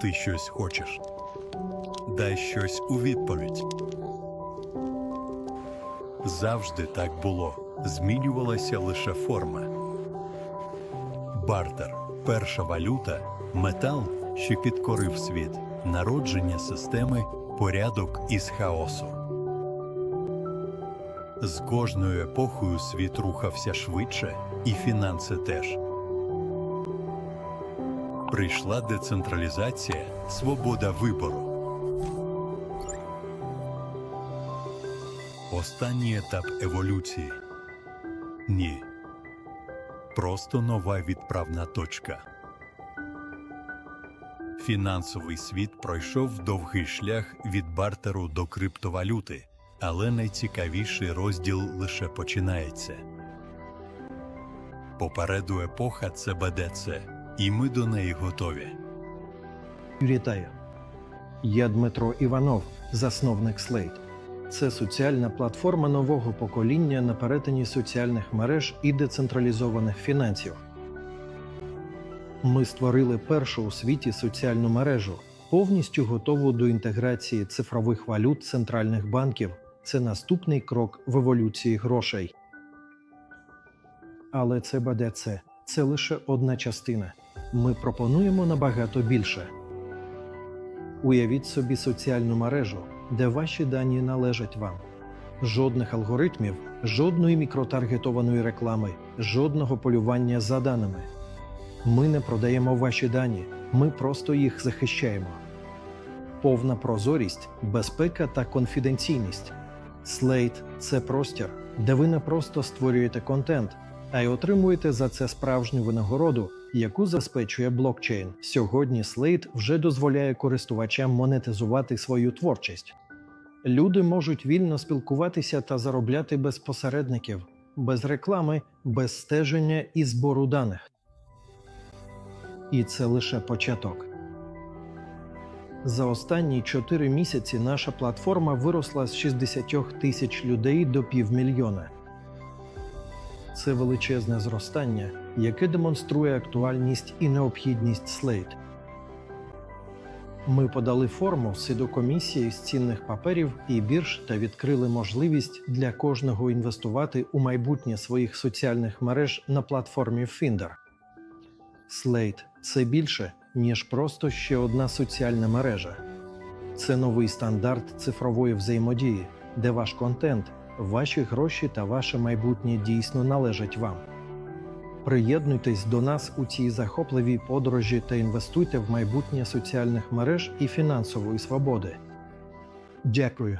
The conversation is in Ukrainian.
Ти щось хочеш. Дай щось у відповідь. Завжди так було. Змінювалася лише форма. Бартер перша валюта, метал, що підкорив світ, народження системи, порядок із хаосу. З кожною епохою світ рухався швидше, і фінанси теж. Прийшла децентралізація, свобода вибору. Останній етап еволюції. Ні. Просто нова відправна точка. Фінансовий світ пройшов довгий шлях від бартеру до криптовалюти, але найцікавіший розділ лише починається. Попереду епоха ЦБДЦ, і ми до неї готові. Вітаю. Я Дмитро Іванов, засновник Slate. Це соціальна платформа нового покоління на перетині соціальних мереж і децентралізованих фінансів. Ми створили першу у світі соціальну мережу, повністю готову до інтеграції цифрових валют центральних банків. Це наступний крок в еволюції грошей. Але ЦБДЦ – це лише одна частина. Ми пропонуємо набагато більше. Уявіть собі соціальну мережу, де ваші дані належать вам. Жодних алгоритмів, жодної мікротаргетованої реклами, жодного полювання за даними. Ми не продаємо ваші дані, ми просто їх захищаємо. Повна прозорість, безпека та конфіденційність. Slate – це простір, де ви не просто створюєте контент, а й отримуєте за це справжню винагороду, яку забезпечує блокчейн. Сьогодні Slate вже дозволяє користувачам монетизувати свою творчість. Люди можуть вільно спілкуватися та заробляти без посередників, без реклами, без стеження і збору даних. І це лише початок. За останні 4 місяці наша платформа виросла з 60 тисяч людей до півмільйона. Це величезне зростання, яке демонструє актуальність і необхідність Slate. Ми подали форму комісії з цінних паперів і бірж та відкрили можливість для кожного інвестувати у майбутнє своїх соціальних мереж на платформі Finder. Slate – це більше, ніж просто ще одна соціальна мережа. Це новий стандарт цифрової взаємодії, де ваш контент, ваші гроші та ваше майбутнє дійсно належать вам. Приєднуйтесь до нас у цій захопливій подорожі та інвестуйте в майбутнє соціальних мереж і фінансової свободи. Дякую.